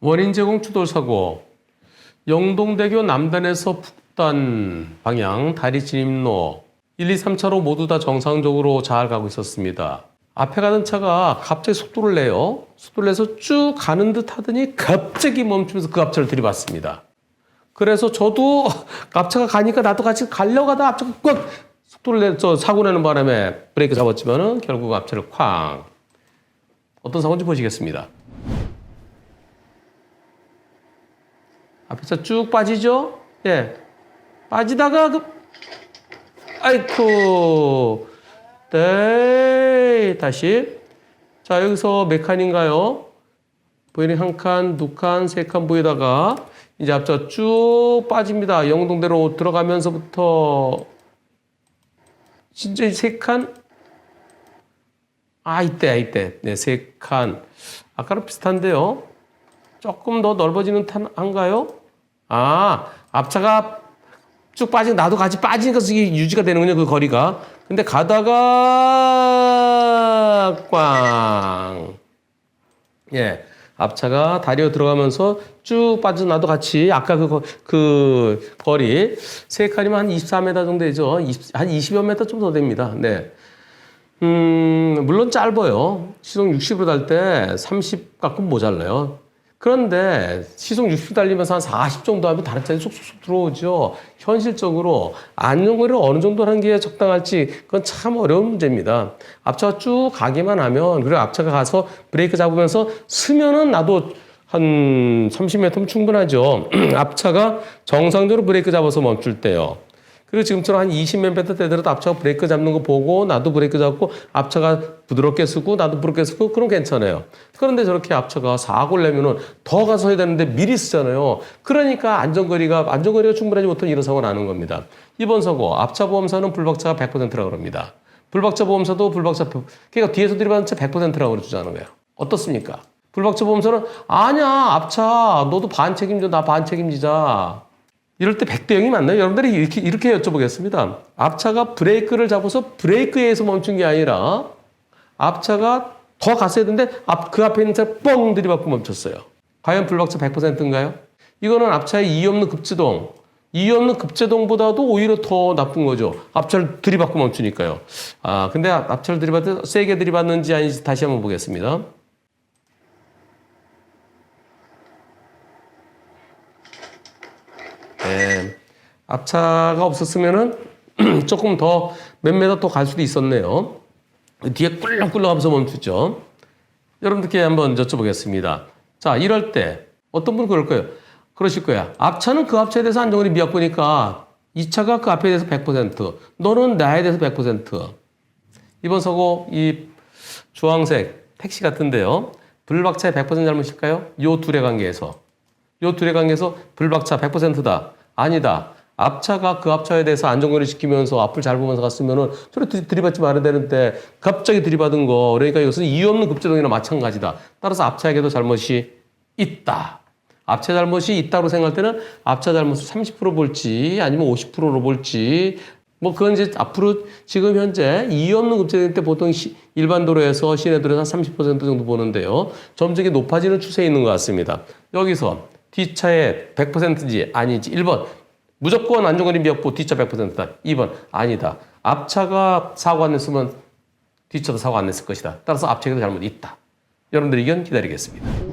원인 제공 추돌 사고 영동대교 남단에서 북단 방향 다리 진입로 1, 2, 3차로 모두 다 정상적으로 잘 가고 있었습니다. 앞에 가던 차가 갑자기 속도를 내요. 속도를 내서 쭉 가는 듯 하더니 갑자기 멈추면서 그 앞차를 들이받습니다. 그래서 저도 앞차가 가니까 나도 같이 가려고 하다 앞차가 꽉 속도를 내서 사고 내는 바람에 브레이크 잡았지만은 결국 앞차를 쾅. 어떤 사고인지 보시겠습니다. 앞에서 쭉 빠지죠? 예. 빠지다가 그 아이쿠. 네. 다시. 자, 여기서 몇 칸인가요? 보이는 한 칸, 두 칸, 세 칸 보이다가 이제 앞서 쭉 빠집니다. 영동대로 들어가면서부터 진짜 세 칸? 아, 이때, 이때. 네, 세 칸. 아까랑 비슷한데요. 조금 더 넓어지는 탄, 한가요? 아, 앞차가 쭉 빠지고 나도 같이 빠지니까 이게 유지가 되는군요, 그 거리가. 근데 가다가 꽝. 예. 앞차가 다리로 들어가면서 쭉 빠져 나도 같이 아까 그, 거- 그 거리 세 칸이면 한 24m 정도 되죠. 20, 한 20여 m 좀 더 됩니다. 네. 음, 물론 짧아요. 시속 60으로 달 때 30 가끔 모자라요. 그런데 시속 60 달리면서 한 40 정도 하면 다른 차에 쏙쏙쏙 들어오죠. 현실적으로 안전거리를 어느 정도 하는 게 적당할지 그건 참 어려운 문제입니다. 앞차가 쭉 가기만 하면 그리고 앞차가 가서 브레이크 잡으면서 쓰면은 나도 한 30m면 충분하죠. 앞차가 정상적으로 브레이크 잡아서 멈출 때요. 그리고 지금처럼 한 20몇 되더라도 앞차가 브레이크 잡는 거 보고 나도 브레이크 잡고 앞차가 부드럽게 쓰고 나도 부드럽게 쓰고 그럼 괜찮아요. 그런데 저렇게 앞차가 사고를 내면은 더 가서 해야 되는데 미리 쓰잖아요. 그러니까 안전거리가 안전거리가 충분하지 못한 이런 사고가 나는 겁니다. 이번 사고 앞차 보험사는 불박차가 100%라고 그럽니다. 불박차 보험사도 불박차 보- 그러니까 뒤에서 들이받은 차 100%라고 그러잖아요. 어떻습니까? 불박차 보험사는 아니야 앞차 너도 반 책임져 나 반 책임지자. 이럴 때 100대 0이 맞나요? 여러분들이 이렇게, 이렇게 여쭤보겠습니다. 앞차가 브레이크를 잡아서 브레이크에 의해서 멈춘 게 아니라 앞차가 더 갔어야 되는데 앞, 그 앞에 있는 차뻥 들이받고 멈췄어요. 과연 불박차 100%인가요? 이거는 앞차의 이유 없는 급제동, 이유 없는 급제동보다도 오히려 더 나쁜 거죠. 앞차를 들이받고 멈추니까요. 아, 근데 앞- 앞차를 들이받을 때 세게 들이받는지 아닌지 다시 한번 보겠습니다. 네. 앞차가 없었으면은 조금 더 몇 메다 더갈 수도 있었네요. 뒤에 꿀렁꿀렁 하면서 멈추죠. 여러분들께 한번 여쭤보겠습니다. 자, 이럴 때 어떤 분은 그럴 거예요. 그러실 거야. 앞차는 그 앞차에 대해서 안정거리 미약 보니까 이 차가 그 앞에 대해서 100%, 너는 나에 대해서 100%. 이번 사고 이 주황색 택시 같은데요. 불박차의 100% 잘못일까요? 요 둘의 관계에서. 요 둘의 관계에서 불박차 100%다. 아니다. 앞차가 그 앞차에 대해서 안전거리 지키면서 앞을 잘 보면서 갔으면은 들- 들이받지 말아야 되는데 갑자기 들이받은 거 그러니까 이것은 이유 없는 급제동이나 마찬가지다. 따라서 앞차에게도 잘못이 있다. 앞차 잘못이 있다고 생각할 때는 앞차 잘못을 30% 볼지 아니면 50%로 볼지 뭐 그건 이제 앞으로 지금 현재 이유 없는 급제될 때 보통 시- 일반 도로에서 시내 도로에서 한 30% 정도 보는데요. 점점 높아지는 추세에 있는 것 같습니다. 여기서 뒷차에 100%인지 아닌지 1번 무조건 안전거리 미약보 뒷차 100%다. 2번 아니다. 앞차가 사고 안 냈으면 뒷차도 사고 안 냈을 것이다. 따라서 앞차에도 잘못 있다. 여러분들 의견 기다리겠습니다.